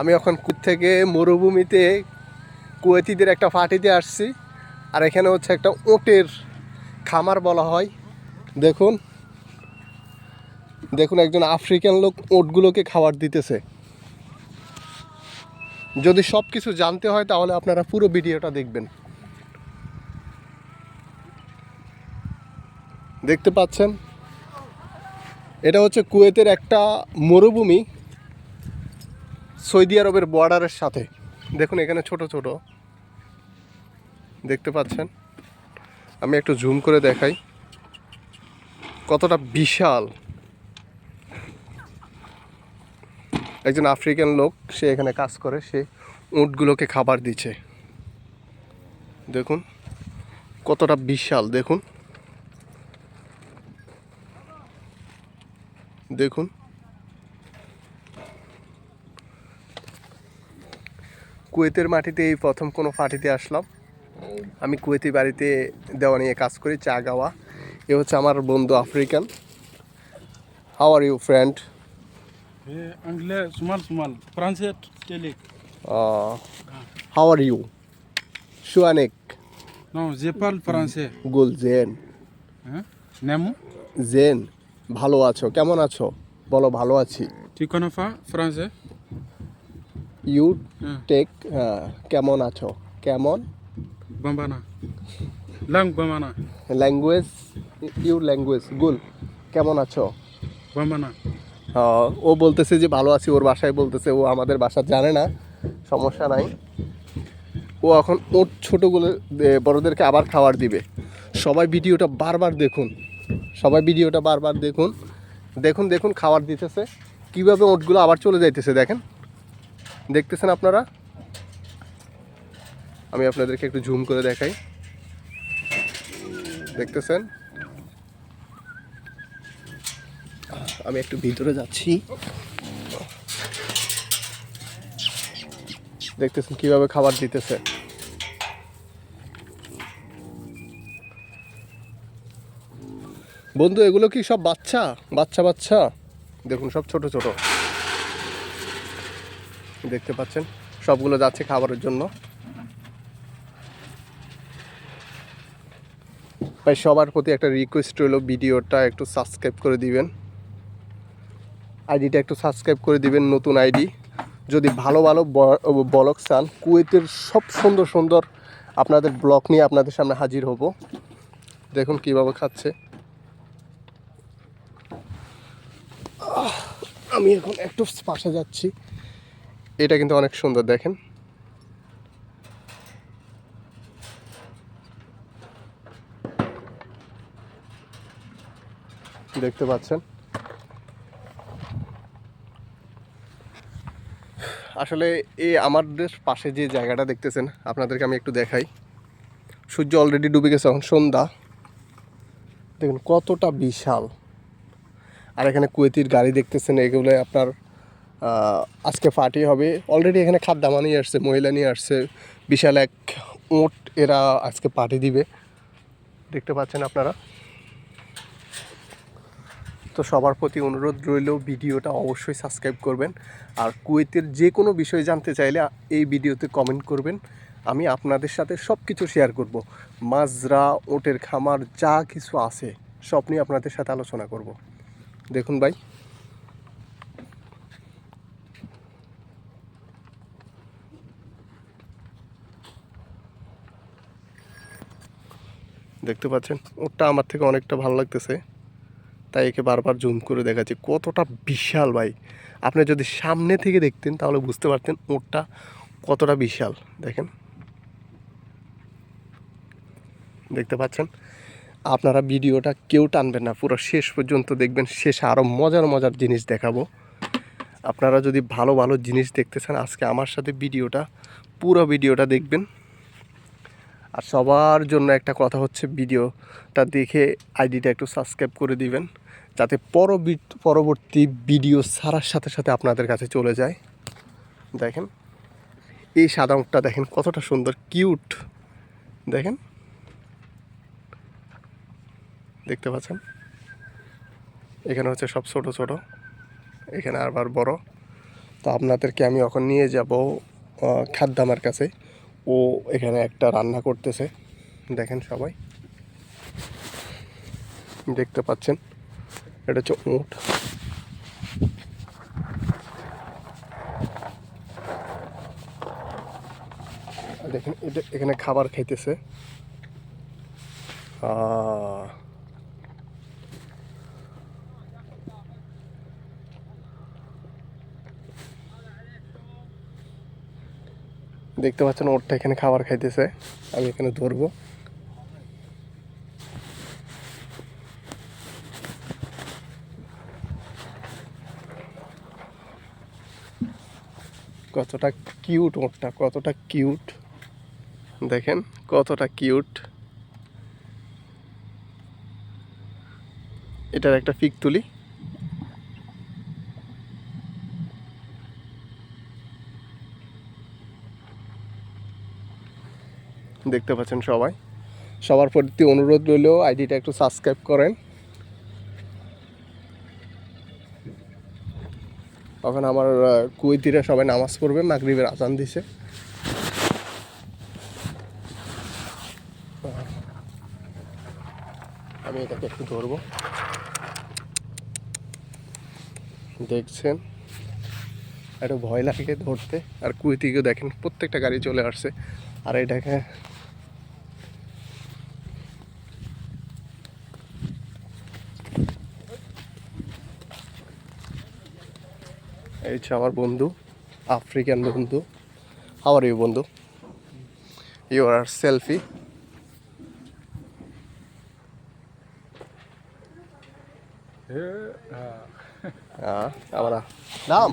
আমি এখন কুত থেকে মরুভূমিতে কুয়েতিদের একটা পার্টিতে আসছি, আর এখানে হচ্ছে একটা ওটের খামার বলা হয়। দেখুন দেখুন একজন আফ্রিকান লোক ওটগুলোকে খাবার দিতেছে। যদি সব কিছু জানতে হয় তাহলে আপনারা পুরো ভিডিওটা দেখবেন। দেখতে পাচ্ছেন? এটা হচ্ছে কুয়েতের একটা মরুভূমি। সৌদি আরবের বর্ডারের সাথে। দেখুন, এখানে ছোট ছোট। দেখতে পাচ্ছেন? আমি একটু জুম করে দেখাই। কতটা বিশাল। একজন আফ্রিকান লোক, সে এখানে কাজ করে, সে উঁটগুলোকে খাবার দিচ্ছে। দেখুন, কতটা বিশাল, দেখুন। দেখুন কুয়েতের মাটিতে এই প্রথম কোনো পার্টিতে আসলাম। আমি কুয়েতি বাড়িতে দেওয়া নিয়ে কাজ করি চা গাওয়া এ হচ্ছে আমার বন্ধু African. How are you friend how are you সুয়ানেক গুল জেন জেন ভালো আছো কেমন আছো? বলো ভালো আছি। ঠিকানা ফ্রান্সে। ইউ হ্যাঁ। টেক কেমন আছো? কেমন? ল্যাঙ্গুয়েজ ইউর ল্যাঙ্গুয়েজ গুল। কেমন আছো? Bambana ও বলতেছে যে ভালো আছি ওর বাসায় বলতেছে ও আমাদের বাসা জানে না সমস্যা নাই। ও এখন ওর ছোটোগুলো বড়োদেরকে আবার খাবার দিবে। সবাই ভিডিওটা বারবার দেখুন। সবাই ভিডিওটা বারবার দেখুন। দেখুন দেখুন খাবার দিতেছে। কীভাবে ওটগুলো আবার চলে যাইতেছে দেখেন। দেখতেছেন আপনারা? আমি আপনাদেরকে একটু জুম করে দেখাই। দেখতেছেন? আমি একটু ভিতরে যাচ্ছি। দেখতেছেন কীভাবে খাবার দিতেছে? বন্ধু, এগুলো কি সব বাচ্চা? বাচ্চা বাচ্চা? দেখুন, সব ছোট ছোট। দেখতে পাচ্ছেন। সবগুলো যাচ্ছে খাবারের জন্য। ভাই, সবার প্রতি একটা রিকোয়েস্ট রইল ভিডিওটা একটু সাবস্ক্রাইব করে দিবেন। আইডিটা একটু সাবস্ক্রাইব করে দিবেন, নতুন আইডি। যদি ভালো ভালো ব্লগ চান, কুয়েতের সব সুন্দর সুন্দর আপনাদের ব্লগ নিয়ে আপনাদের সামনে হাজির হব। দেখুন কীভাবে খাচ্ছে। আমি এখন একটু পাশে যাচ্ছি। এটা কিন্তু অনেক সুন্দর, দেখেন। দেখতে পাচ্ছেন? আসলে এই আমাদের পাশে যে জায়গাটা দেখতেছেন, আপনাদেরকে আমি একটু দেখাই। সূর্য অলরেডি ডুবে গেছে এখন সন্ধ্যা। দেখুন, কতটা বিশাল। আর এখানে কুয়েতির গাড়ি দেখতেছেন, এগুলো আপনার আজকে পার্টি হবে। অলরেডি এখানে খাদ্যামা নিয়ে আসছে, মহিলা নিয়ে আসছে। বিশাল এক ওট এরা আজকে পার্টি দিবে। দেখতে পাচ্ছেন আপনারা? তো সবার প্রতি অনুরোধ রইল, ভিডিওটা অবশ্যই সাবস্ক্রাইব করবেন। আর কুয়েতের যে কোনো বিষয় জানতে চাইলে এই ভিডিওতে কমেন্ট করবেন। আমি আপনাদের সাথে সব কিছু শেয়ার করব। মাজরা ওটের খামার, যা কিছু আছে, সব নিয়ে আপনাদের সাথে আলোচনা করব। দেখুন ভাই। দেখতে পাচ্ছেন? ওটা আমার থেকে অনেকটা ভালো লাগতেছে। তাই একে বারবার জুম করে দেখাচ্ছি। কতটা বিশাল ভাই। আপনি যদি সামনে থেকে দেখতেন, তাহলে বুঝতে পারতেন ওটা কতটা বিশাল। দেখেন। দেখতে পাচ্ছেন? আপনারা ভিডিওটা কেউ টানবেন না। পুরো শেষ পর্যন্ত দেখবেন। শেষে আরও মজার মজার জিনিস দেখাবো। আপনারা যদি ভালো ভালো জিনিস দেখতে চান, আজকে আমার সাথে ভিডিওটা, পুরো ভিডিওটা দেখবেন। আর সবার জন্য একটা কথা হচ্ছে ভিডিওটা দেখে আইডিটা একটু সাবস্ক্রাইব করে দিবেন, যাতে পরবর্তী ভিডিও ছাড়ার সাথে সাথে আপনাদের কাছে চলে যায়। দেখেন, এই সাদা উটটা দেখেন কতটা সুন্দর, কিউট। দেখেন, দেখতে পাচ্ছেন? এখানে হচ্ছে সব ছোট ছোট, এখানে আবার বড়। তো আপনাদেরকে আমি এখন নিয়ে যাব খাদ্দামার কাছে। ও এখানে একটা রান্না করতেছে। দেখেন সবাই। দেখতে পাচ্ছেন? এটা হচ্ছে উঁট। দেখেন, এটা এখানে খাবার খাইতেছে। আহ দেখতে পাচ্ছেন ওরটা এখানে খাবার খাইতেছে, আমি এখানে ধরবো। কতটা কিউট ওরটা, কতটা কিউট। দেখেন, কতটা কিউট। এটার একটা পিক তুলি। দেখতে পাচ্ছেন সবাই। সবার প্রতি অনুরোধ রইল আইডিটা একটু সাবস্ক্রাইব করেন। তখন আমার কুয়েতিরা সবাই নামাজ পড়বে, মাগরিবের আজান দিছে। আমি এটাকে একটু ধরবো। দেখছেন? একটু ভয় লাগে ধরতে। আর কুয়েতিকেও দেখেন, প্রত্যেকটা গাড়ি চলে আসছে। আর এটাকে এই হচ্ছে আমার বন্ধু আফ্রিকান বন্ধু। আমার ইউ বন্ধু? ইউ আর সেলফি আমরা নাম.